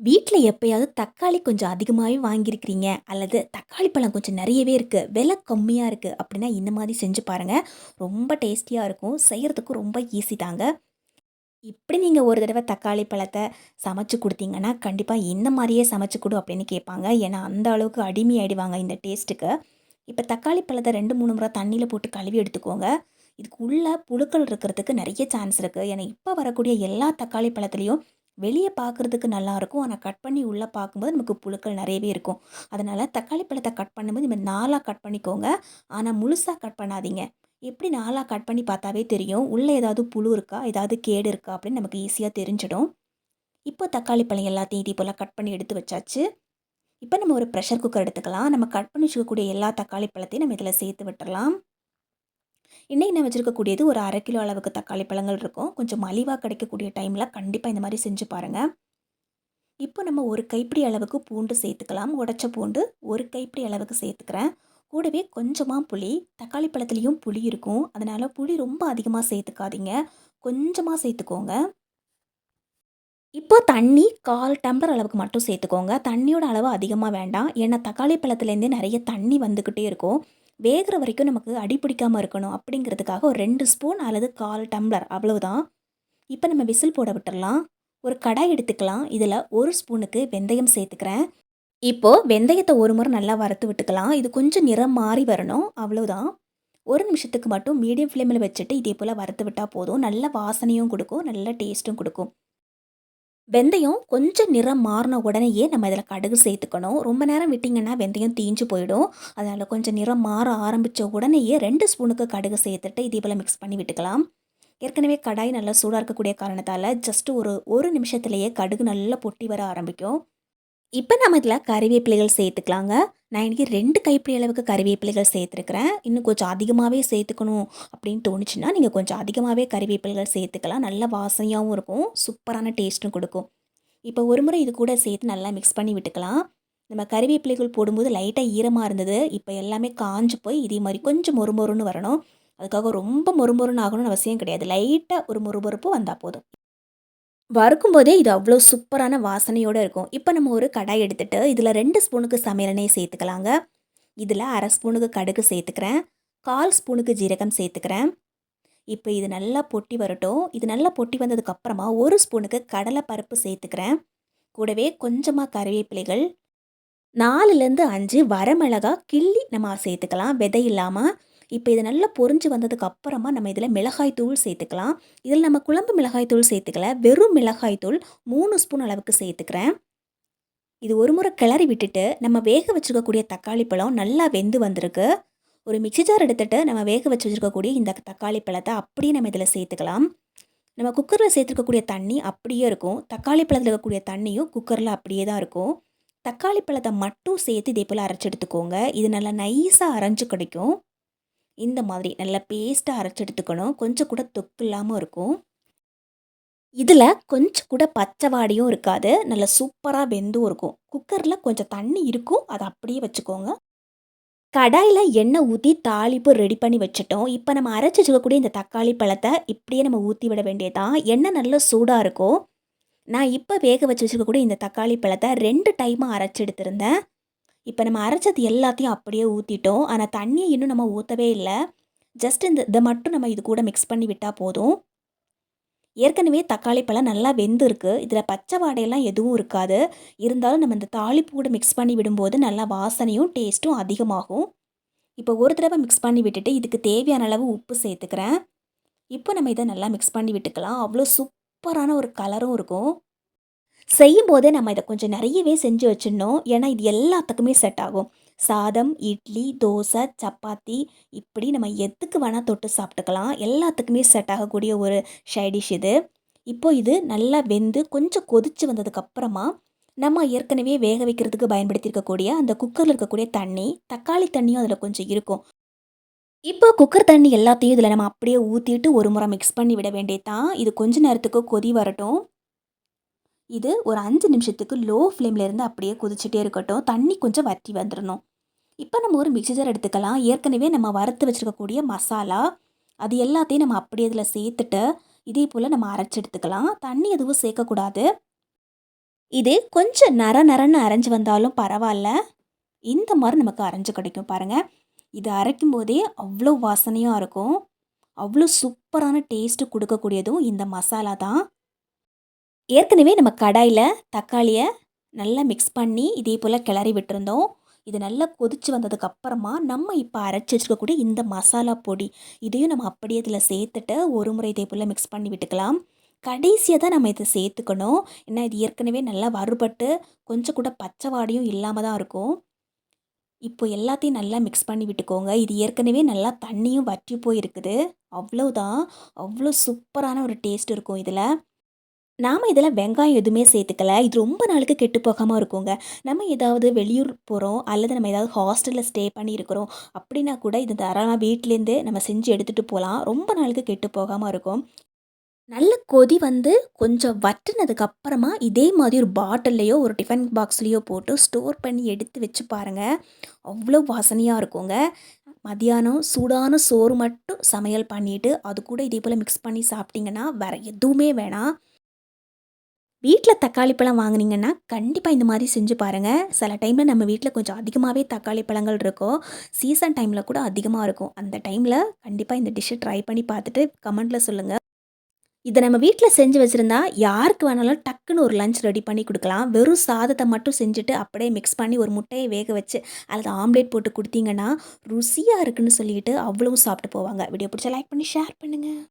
வீட்டில் எப்பயாவது தக்காளி கொஞ்சம் அதிகமாகவே வாங்கியிருக்கிறீங்க அல்லது தக்காளி பழம் கொஞ்சம் நிறையவே இருக்குது விலை கம்மியாக இருக்குது அப்படின்னா இந்த மாதிரி செஞ்சு பாருங்கள் ரொம்ப டேஸ்டியாக இருக்கும் செய்கிறதுக்கும் ரொம்ப ஈஸி தாங்க. இப்படி நீங்கள் ஒரு தடவை தக்காளி பழத்தை சமைச்சு கொடுத்தீங்கன்னா கண்டிப்பாக இந்த மாதிரியே சமைச்சு கொடு அப்படின்னு கேட்பாங்க. ஏன்னா அந்த அளவுக்கு அடிமையாயிடுவாங்க இந்த டேஸ்ட்டுக்கு. இப்போ தக்காளி பழத்தை ரெண்டு மூணு முறை தண்ணியில் போட்டு கழுவி எடுத்துக்கோங்க. இதுக்கு உள்ளே புழுக்கள் இருக்கிறதுக்கு நிறைய சான்ஸ் இருக்குது ஏன்னா இப்போ வரக்கூடிய எல்லா தக்காளி பழத்துலேயும் வெளியே பார்க்குறதுக்கு நல்லாயிருக்கும் ஆனால் கட் பண்ணி உள்ளே பார்க்கும்போது நமக்கு புழுக்கள் நிறையவே இருக்கும். அதனால் தக்காளி பழத்தை கட் பண்ணும்போது இந்த நாலாக கட் பண்ணிக்கோங்க. ஆனால் முழுசாக கட் பண்ணாதீங்க. எப்படி நாலாக கட் பண்ணி பார்த்தாவே தெரியும். உள்ளே ஏதாவது புழு இருக்கா? ஏதாவது கேடு இருக்கா? அப்படின்னு நமக்கு ஈஸியாக தெரிஞ்சிடும். இப்போ தக்காளி பழம் எல்லாத்தையும் இதே போல் கட் பண்ணி எடுத்து வச்சாச்சு. இப்போ நம்ம ஒரு ப்ரெஷர் குக்கர் எடுத்துக்கலாம். நம்ம கட் பண்ணி வச்சுக்கக்கூடிய எல்லா தக்காளி பழத்தையும் நம்ம இதில் சேர்த்து விட்டுடலாம் இன்றைக்கி நான் வச்சுருக்கக்கூடியது ஒரு அரை கிலோ அளவுக்கு தக்காளி பழங்கள் இருக்கும். கொஞ்சம் மலிவாக கிடைக்கக்கூடிய டைமில் கண்டிப்பாக இந்த மாதிரி செஞ்சு பாருங்கள் இப்போ நம்ம ஒரு கைப்பிடி அளவுக்கு பூண்டு சேர்த்துக்கலாம். உடச்ச பூண்டு ஒரு கைப்பிடி அளவுக்கு சேர்த்துக்கிறேன். கூடவே கொஞ்சமாக புளி தக்காளி பழத்துலேயும் புளி இருக்கும். அதனால் புளி ரொம்ப அதிகமாக சேர்த்துக்காதீங்க. கொஞ்சமாக சேர்த்துக்கோங்க. இப்போ தண்ணி கால் டம்ளர் அளவுக்கு மட்டும் சேர்த்துக்கோங்க. தண்ணியோட அளவு அதிகமாக வேண்டாம். ஏன்னா தக்காளி பழத்துலேருந்தே நிறைய தண்ணி வந்துக்கிட்டே இருக்கும். வேகிற வரைக்கும் நமக்கு அடி பிடிக்காமல் இருக்கணும் அப்படிங்கிறதுக்காக ஒரு ரெண்டு ஸ்பூன் அல்லது கால் டம்ளர் அவ்வளவுதான். இப்போ நம்ம விசில் போட விட்டுடலாம் ஒரு கடாய் எடுத்துக்கலாம். இதில் ஒரு ஸ்பூனுக்கு வெந்தயம் சேர்த்துக்கிறேன். இப்போது வெந்தயத்தை ஒரு முறை நல்லா வறுத்து விட்டுக்கலாம். இது கொஞ்சம் நிறம் மாறி வரணும். அவ்வளோதான் ஒரு நிமிஷத்துக்கு மட்டும் மீடியம் ஃப்ளேமில் வச்சுட்டு இதே போல் வறுத்து விட்டால் போதும். நல்ல வாசனையும் கொடுக்கும். நல்ல டேஸ்ட்டும் கொடுக்கும். வெந்தயம் கொஞ்சம் நிறம் மாறின உடனேயே நம்ம இதில் கடுகு சேர்த்துக்கணும். ரொம்ப நேரம் விட்டிங்கன்னா வெந்தயம் தீஞ்சு போயிடும். அதனால் கொஞ்சம் நிறம் மாற ஆரம்பித்த உடனேயே ரெண்டு ஸ்பூனுக்கு கடுகு சேர்த்துட்டு இதே போல் மிக்ஸ் பண்ணி விட்டுக்கலாம். ஏற்கனவே கடாய் நல்லா சூடாக இருக்கக்கூடிய காரணத்தால் ஜஸ்ட்டு ஒரு ஒரு நிமிஷத்துலேயே கடுகு நல்லா பொட்டி வர ஆரம்பிக்கும். இப்போ நம்ம இதில் கறிவேப்பிலைகள் சேர்த்துக்கலாங்க. நான் இன்றைக்கி ரெண்டு கைப்பிடி அளவுக்கு கறிவேப்பிலைகள் சேர்த்துருக்குறேன். இன்னும் கொஞ்சம் அதிகமாகவே சேர்த்துக்கணும் அப்படின்னு தோணுச்சுன்னா நீங்கள் கொஞ்சம் அதிகமாகவே கறிவேப்பிலைகள் சேர்த்துக்கலாம். நல்ல வாசனையாகவும் இருக்கும். சூப்பரான டேஸ்ட்டும் கொடுக்கும். இப்போ ஒரு முறை இது கூட சேர்த்து நல்லா மிக்ஸ் பண்ணி விட்டுக்கலாம். நம்ம கறிவேப்பிலைகள் போடும்போது லைட்டாக ஈரமாக இருந்தது. இப்போ எல்லாமே காஞ்சு போய் இதே மாதிரி கொஞ்சம் மொறுமொறுன்னு வரணும். அதுக்காக ரொம்ப மொறுமொறுன்னு ஆகணும்னு அவசியம் கிடையாது. லைட்டாக ஒரு மொறுமொறுப்பு வந்தால் போதும். வறுக்கும் போதே இது அவ்வளோ சூப்பரான வாசனையோடு இருக்கும். இப்போ நம்ம ஒரு கடாய் எடுத்துகிட்டு இதில் ரெண்டு ஸ்பூனுக்கு சமையலெண்ணெய் சேர்த்துக்கலாங்க. இதில் அரை ஸ்பூனுக்கு கடுகு சேர்த்துக்கிறேன். கால் ஸ்பூனுக்கு ஜீரகம் சேர்த்துக்கிறேன். இப்போ இது நல்லா பொட்டி வரட்டும். இது நல்லா பொட்டி வந்ததுக்கப்புறமா ஒரு ஸ்பூனுக்கு கடலை பருப்பு சேர்த்துக்கிறேன். கூடவே கொஞ்சமாக கருவேப்பிலைகள். நாலுலேருந்து அஞ்சு வரமிளகா கிள்ளி நம்ம சேர்த்துக்கலாம். விதை இல்லாமல் இப்போ இது நல்லா பொறிஞ்சு வந்ததுக்கு அப்புறமா நம்ம இதில் மிளகாய் தூள் சேர்த்துக்கலாம். இதில் நம்ம குழம்பு மிளகாய் தூள் சேர்த்துக்கல வெறும் மிளகாய் தூள் மூணு ஸ்பூன் அளவுக்கு சேர்த்துக்கிறேன். இது ஒரு முறை கிளறி விட்டுட்டு நம்ம வேக வச்சுருக்கக்கூடிய தக்காளி பழம் நல்லா வெந்து வந்திருக்கு. ஒரு மிக்சி ஜார் எடுத்துகிட்டு நம்ம வேக வச்சு வச்சுருக்கக்கூடிய இந்த தக்காளி பழத்தை அப்படியே நம்ம இதில் சேர்த்துக்கலாம். நம்ம குக்கரில் சேர்த்துருக்கக்கூடிய தண்ணி அப்படியே இருக்கும். தக்காளி பழத்தில் இருக்கக்கூடிய தண்ணியும் குக்கரில் அப்படியே தான் இருக்கும். தக்காளி பழத்தை மட்டும் சேர்த்து இதே போல் அரைச்சி எடுத்துக்கோங்க. இது நல்லா நைஸாக அரைஞ்சு கிடைக்கும். இந்த மாதிரி நல்லா பேஸ்ட்டாக அரைச்சி எடுத்துக்கணும். கொஞ்சம் கூட தொக்கு இல்லாமல் இருக்கும். இதில் கொஞ்சம் கூட பச்சை வாடியும் இருக்காது. நல்லா சூப்பராக வெந்தும் இருக்கும். குக்கரில் கொஞ்சம் தண்ணி இருக்கும். அதை அப்படியே வச்சுக்கோங்க. கடாயில் எண்ணெய் ஊற்றி தாளிப்பு ரெடி பண்ணி வச்சுட்டோம். இப்போ நம்ம அரைச்சி வச்சுக்கக்கூடிய இந்த தக்காளி பழத்தை இப்படியே நம்ம ஊற்றி விட வேண்டியதான் எண்ணெய் நல்லா சூடாக இருக்கும். நான் இப்போ வேக வச்சு வச்சுருக்கக்கூடிய இந்த தக்காளி பழத்தை ரெண்டு டைமாக அரைச்சி எடுத்திருந்தேன். இப்போ நம்ம அரைச்சது எல்லாத்தையும் அப்படியே ஊற்றிட்டோம் ஆனால் தண்ணியை இன்னும் நம்ம ஊற்றவே இல்லை. ஜஸ்ட் இந்த இதை மட்டும் நம்ம இது கூட மிக்ஸ் பண்ணி விட்டால் போதும். ஏற்கனவே தக்காளி பழம் நல்லா வெந்திருக்கு. இதில் பச்சை வாடையெல்லாம் எதுவும் இருக்காது. இருந்தாலும் நம்ம இந்த தாளிப்பு கூட மிக்ஸ் பண்ணி விடும்போது நல்லா வாசனையும் டேஸ்ட்டும் அதிகமாகும். இப்போ ஒரு தடவை மிக்ஸ் பண்ணி விட்டுட்டு இதுக்கு தேவையான அளவு உப்பு சேர்த்துக்கிறேன். இப்போ நம்ம இதை நல்லா மிக்ஸ் பண்ணி விட்டுக்கலாம். அவ்வளோ சூப்பரான ஒரு கலரும் இருக்கும். செய்யும் போதே நம்ம இதை கொஞ்சம் நிறையவே செஞ்சு வச்சிடணும். ஏன்னா இது எல்லாத்துக்குமே செட் ஆகும். சாதம் இட்லி தோசை சப்பாத்தி இப்படி நம்ம எதுக்கு வேணால் தொட்டு சாப்பிட்டுக்கலாம். எல்லாத்துக்குமே செட் ஆகக்கூடிய ஒரு ஷைடிஷ் இது. இப்போ இது நல்லா வெந்து கொஞ்சம் கொதித்து வந்ததுக்கப்புறமா நம்ம ஏற்கனவே வேக வைக்கிறதுக்கு பயன்படுத்தியிருக்கக்கூடிய அந்த குக்கரில் இருக்கக்கூடிய தண்ணி தக்காளி தண்ணியும் அதில் கொஞ்சம் இருக்கும். இப்போ குக்கர் தண்ணி எல்லாத்தையும் இதில் நம்ம அப்படியே ஊற்றிட்டு ஒரு முறை மிக்ஸ் பண்ணி விட வேண்டியது தான் இது கொஞ்ச நேரத்துக்கு கொதி வரட்டும். இது ஒரு அஞ்சு நிமிஷத்துக்கு லோ ஃப்ளேமில் இருந்து அப்படியே கொதிச்சுட்டே இருக்கட்டும். தண்ணி கொஞ்சம் வற்றி வந்துடணும் இப்போ நம்ம ஒரு மிக்சி ஜார் எடுத்துக்கலாம். ஏற்கனவே நம்ம வறுத்து வச்சுருக்கக்கூடிய மசாலா அது எல்லாத்தையும் நம்ம அப்படியே இதில் சேர்த்துட்டு இதே போல் நம்ம அரைச்சி எடுத்துக்கலாம். தண்ணி எதுவும் சேர்க்கக்கூடாது. இது கொஞ்சம் நர நரன்னு அரைஞ்சு வந்தாலும் பரவாயில்ல. இந்த மாதிரி நமக்கு அரைஞ்சு கிடைக்கும் பாருங்கள் இது அரைக்கும் போதே அவ்வளோ வாசனையாக இருக்கும். அவ்வளோ சூப்பரான டேஸ்ட்டு கொடுக்கக்கூடியதும் இந்த மசாலா தான். ஏற்கனவே நம்ம கடாயில் தக்காளியை நல்லா மிக்ஸ் பண்ணி இதே போல் கிளறி விட்டுருந்தோம். இது நல்லா கொதிச்சு வந்ததுக்கப்புறமா நம்ம இப்போ அரைச்சி வச்சுருக்கக்கூடிய இந்த மசாலா பொடி இதையும் நம்ம அப்படியே இதில் சேர்த்துட்டு ஒரு முறை இதே போல் மிக்ஸ் பண்ணி விட்டுக்கலாம். கடைசியாக தான் நம்ம இதை சேர்த்துக்கணும். ஏன்னா இது ஏற்கனவே நல்லா வறுபட்டு கொஞ்சம் கூட பச்சைவாடையும் இல்லாமல் தான் இருக்கும். இப்போ எல்லாத்தையும் நல்லா மிக்ஸ் பண்ணி விட்டுக்கோங்க. இது ஏற்கனவே நல்லா தண்ணியும் வற்றி போயிருக்குது. அவ்வளோதான் அவ்வளோ சூப்பரான ஒரு டேஸ்ட் இருக்கும் இதில். நாம் இதில் வெங்காயம் எதுவுமே சேர்த்துக்கல. இது ரொம்ப நாளுக்கு கெட்டு போகாமல் இருக்குங்க. நம்ம ஏதாவது வெளியூர் போகிறோம் அல்லது நம்ம ஏதாவது ஹாஸ்டலில் ஸ்டே பண்ணியிருக்கிறோம் அப்படின்னா கூட இது தாராளமாக வீட்டிலேருந்து நம்ம செஞ்சு எடுத்துகிட்டு போகலாம் ரொம்ப நாளுக்கு கெட்டு போகாமல் இருக்கும். நல்ல கொதி வந்து கொஞ்சம் வட்டினதுக்கப்புறமா இதே மாதிரி ஒரு பாட்டில்லையோ ஒரு டிஃபன் பாக்ஸ்லேயோ போட்டு ஸ்டோர் பண்ணி எடுத்து வச்சு பாருங்கள் அவ்வளோ வாசனையாக இருக்குங்க. மதியானம் சூடான சோறு மட்டும் சமையல் பண்ணிவிட்டு அது கூட இதே போல் மிக்ஸ் பண்ணி சாப்பிட்டிங்கன்னா வேறு எதுவுமே வேணாம். வீட்டில் தக்காளி பழம் வாங்குனீங்கன்னா கண்டிப்பாக இந்த மாதிரி செஞ்சு பாருங்கள் சில டைமில் நம்ம வீட்டில் கொஞ்சம் அதிகமாகவே தக்காளி பழங்கள் இருக்கும். சீசன் டைமில் கூட அதிகமாக இருக்கும். அந்த டைமில் கண்டிப்பாக இந்த டிஷ்ஷை ட்ரை பண்ணி பார்த்துட்டு கமெண்ட்டில் சொல்லுங்கள் இதை நம்ம வீட்டில் செஞ்சு வச்சுருந்தா யாருக்கு வேணாலும் டக்குன்னு ஒரு லஞ்ச் ரெடி பண்ணி கொடுக்கலாம். வெறும் சாதத்தை மட்டும் செஞ்சுட்டு அப்படியே மிக்ஸ் பண்ணி ஒரு முட்டையை வேக வச்சு அல்லது ஆம்லேட் போட்டு கொடுத்தீங்கன்னா ருசியாக இருக்குன்னு சொல்லிட்டு அவ்வளவும் சாப்பிட்டு போவாங்க. வீடியோ பிடிச்சா லைக் பண்ணி ஷேர் பண்ணுங்கள்